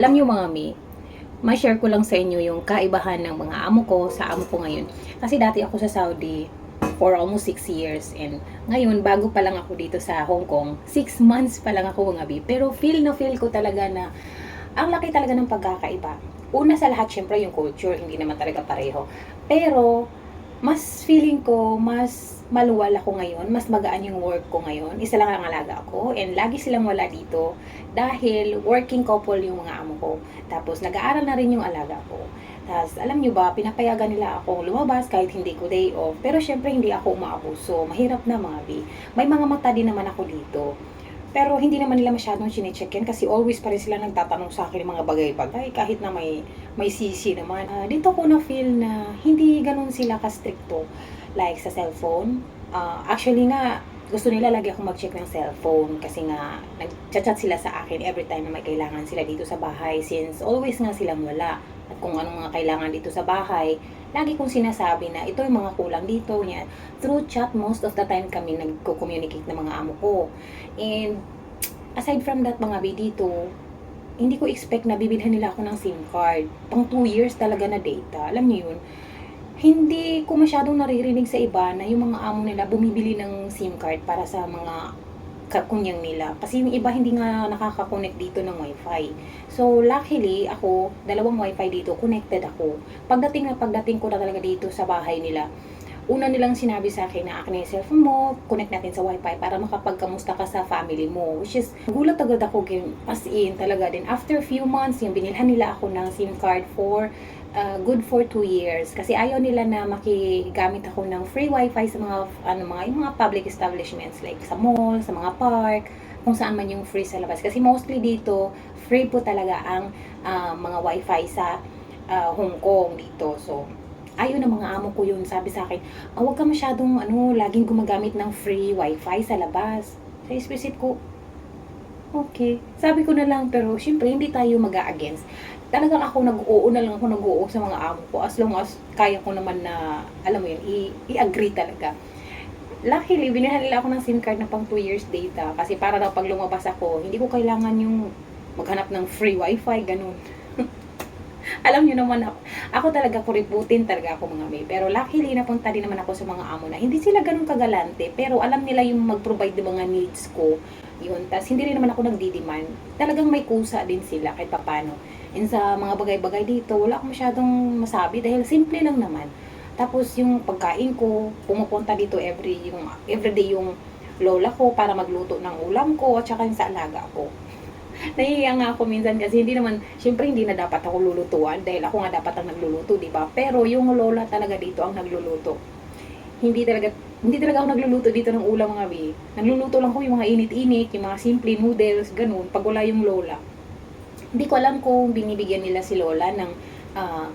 Alam niyo mga mi, ma-share ko lang sa inyo yung kaibahan ng mga amo ko sa amo ko ngayon. Kasi dati ako sa Saudi for almost 6 years and ngayon bago pa lang ako dito sa Hong Kong, 6 months pa lang ako mga bi. Pero feel na feel ko talaga na ang laki talaga ng pagkakaiba. Una sa lahat, syempre yung culture, hindi naman talaga pareho. Pero, mas feeling ko, mas maluwal ako ngayon, mas magaan yung work ko ngayon. Isa lang ang alaga ako and lagi silang wala dito dahil working couple yung mga amo ko. Tapos nag-aaral na rin yung alaga ko. Tapos alam nyo ba, pinapayagan nila ako lumabas kahit hindi ko day off. Pero syempre hindi ako umaabuso. Mahirap na mga bi. May mga mata din naman ako dito. Pero hindi naman nila masyadong chinecheck yan kasi always pa rin sila nagtatanong sa akin ng mga bagay-bagay kahit na may may sisi naman. Ah, dito ko na feel na hindi ganun sila ka-stricto like sa cellphone. Ah, actually nga, gusto nila lagi ako mag-check ng cellphone kasi nga nag-chat sila sa akin every time na may kailangan sila dito sa bahay since always nga silang wala. At kung anong mga kailangan dito sa bahay, lagi kong sinasabi na ito yung mga kulang dito niya. Through chat, most of the time kami nagko-communicate ng mga amo ko. And aside from that mga bi dito, hindi ko expect na bibilhan nila ako ng SIM card. Pang 2 years talaga na data. Alam niyo yun? Hindi ko masyadong naririnig sa iba na yung mga amo nila bumibili ng SIM card para sa mga kakunyang nila. Kasi yung iba hindi nga nakaka-connect dito ng wifi. So, luckily, ako, dalawang wifi dito, connected ako. Pagdating na pagdating ko na talaga dito sa bahay nila, una nilang sinabi sa akin na yung cellphone mo, connect natin sa wifi para makapagkamusta ka sa family mo. Which is, nagulat agad ako game, as in talaga din. After few months, yung binilhan nila ako ng SIM card for uh, good for 2 years. Kasi ayaw nila na makigamit ako ng free wifi sa mga, ano, mga, yung mga public establishments like sa mall, sa mga park, kung saan man yung free sa labas. Kasi mostly dito, free po talaga ang uh, mga wifi sa uh, Hong Kong dito. So, ayaw ng mga amo ko yun. Sabi sa akin, ah, huwag ka masyadong ano, laging gumagamit ng free wifi sa labas. Sa isip ko, okay. Sabi ko na lang, pero syempre hindi tayo mag against Talagang ako nag-oo na lang ako nag-oo sa mga amo ko as long as kaya ko naman na, alam mo yun, i-agree talaga. Luckily, binilhan nila ako ng SIM card na pang 2 years data kasi para daw pag lumabas ako, hindi ko kailangan yung maghanap ng free wifi, ganun. Alam nyo naman ako, ako talaga kuriputin talaga ako mga may. Pero luckily napunta din naman ako sa mga amo na hindi sila ganun kagalante. Pero alam nila yung mag-provide ng mga needs ko. Yun. Tapos hindi rin naman ako nagdi-demand. Talagang may kusa din sila kahit papano. And sa mga bagay-bagay dito, wala akong masyadong masabi dahil simple lang naman. Tapos yung pagkain ko, pumupunta dito every yung everyday yung lola ko para magluto ng ulam ko at saka yung sa alaga ko nahihiya nga ako minsan kasi hindi naman, syempre hindi na dapat ako lulutuan dahil ako nga dapat ang nagluluto, di ba? Pero yung lola talaga dito ang nagluluto. Hindi talaga, hindi talaga ako nagluluto dito ng ulam mga bi. Nagluluto lang ko yung mga init-init, yung mga simple noodles, ganun, pag wala yung lola. Hindi ko alam kung binibigyan nila si lola ng, ah,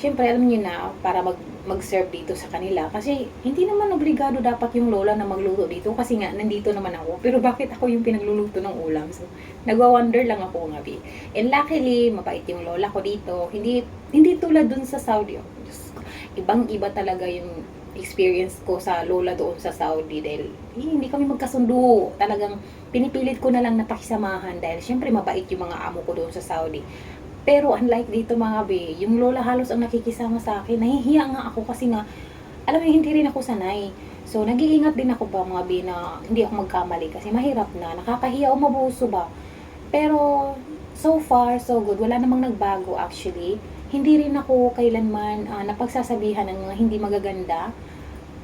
syempre alam niyo na, para mag, mag-serve dito sa kanila. Kasi hindi naman obligado dapat yung lola na magluto dito kasi nga nandito naman ako. Pero bakit ako yung pinagluluto ng ulam? So, nagwa-wonder lang ako nga bi. And luckily, mabait yung lola ko dito. Hindi hindi tulad dun sa Saudi. Oh. Ibang-iba talaga yung experience ko sa lola doon sa Saudi dahil eh, hindi kami magkasundo. Talagang pinipilit ko na lang na pakisamahan dahil syempre mabait yung mga amo ko doon sa Saudi. Pero unlike dito mga be, yung lola halos ang nakikisama sa akin. Nahihiya nga ako kasi nga, alam mo, hindi rin ako sanay. So, nag-iingat din ako ba mga be na hindi ako magkamali kasi mahirap na. Nakakahiya o mabuso ba. Pero, so far, so good. Wala namang nagbago actually. Hindi rin ako kailanman uh, napagsasabihan ng mga hindi magaganda.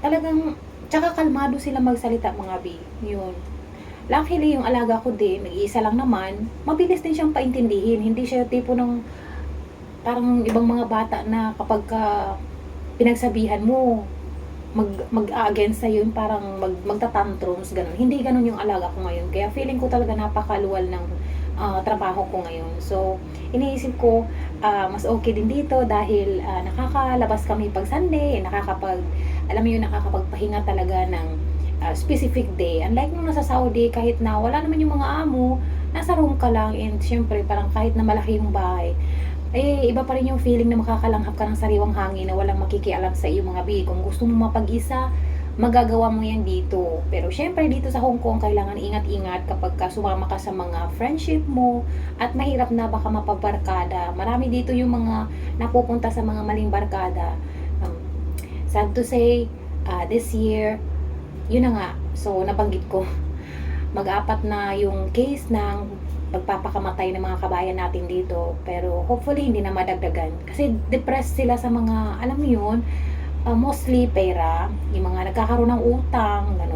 Talagang, tsaka kalmado sila magsalita mga be. Yun. Luckily, yung alaga ko din, nag-iisa lang naman, mabilis din siyang paintindihin. Hindi siya tipo ng parang ibang mga bata na kapag ka pinagsabihan mo, mag, mag-against sa'yo, parang mag, magtatantrums, ganun. Hindi ganun yung alaga ko ngayon. Kaya feeling ko talaga napakaluwal ng uh, trabaho ko ngayon. So, iniisip ko, uh, mas okay din dito dahil uh, nakakalabas kami pag Sunday, nakakapag, alam mo yun, nakakapagpahinga talaga ng uh, specific day. Unlike nung nasa Saudi, kahit na wala naman yung mga amo, nasa room ka lang and syempre parang kahit na malaki yung bahay, eh, iba pa rin yung feeling na makakalanghap ka ng sariwang hangin na walang makikialam sa iyo mga bi. Kung gusto mo mapag-isa, magagawa mo yan dito. Pero syempre dito sa Hong Kong, kailangan ingat-ingat kapag ka sumama ka sa mga friendship mo at mahirap na baka mapabarkada. Marami dito yung mga napupunta sa mga maling barkada. Um, sad to say, uh, this year, yun na nga. So, nabanggit ko, mag-apat na yung case ng pagpapakamatay ng mga kabayan natin dito. Pero hopefully hindi na madagdagan. Kasi depressed sila sa mga, alam mo yun, uh, mostly pera, yung mga nagkakaroon ng utang, ganun, and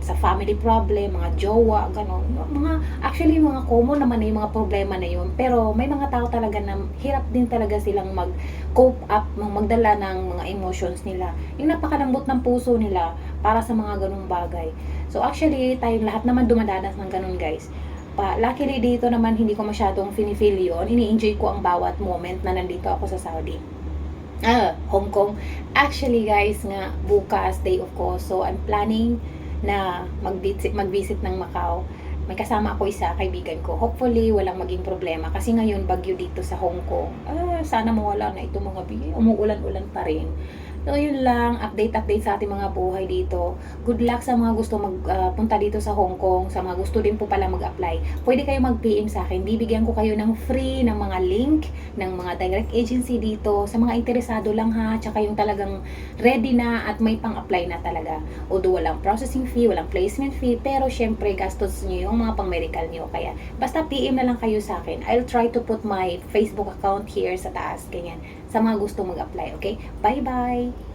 sa family problem, mga jowa, ganun. Mga, actually, mga common naman na yung mga problema na yun. Pero may mga tao talaga na hirap din talaga silang mag-cope up, mag- magdala ng mga emotions nila. Yung napakalambot ng puso nila para sa mga ganung bagay. So actually, tayong lahat naman dumadanas ng ganun guys. Pa, luckily dito naman hindi ko masyadong finifeel yun. Ini-enjoy ko ang bawat moment na nandito ako sa Saudi. Ah, Hong Kong. Actually guys, nga bukas day of ko. So I'm planning na mag-visit, mag-visit ng Macau. May kasama ako isa, kaibigan ko. Hopefully, walang maging problema. Kasi ngayon, bagyo dito sa Hong Kong. Ah, sana mawala na ito mga bigay. Umuulan-ulan pa rin. So, yun lang. Update-update sa ating mga buhay dito. Good luck sa mga gusto magpunta dito sa Hong Kong. Sa mga gusto din po pala mag-apply. Pwede kayo mag-PM sa akin. Bibigyan ko kayo ng free ng mga link ng mga direct agency dito. Sa mga interesado lang ha. Tsaka yung talagang ready na at may pang-apply na talaga. Although walang processing fee, walang placement fee. Pero syempre, gastos nyo yung mga pang-medical nyo. Kaya basta PM na lang kayo sa akin. I'll try to put my Facebook account here sa taas. Ganyan. Sa mga gusto mag-apply. Okay? Bye-bye!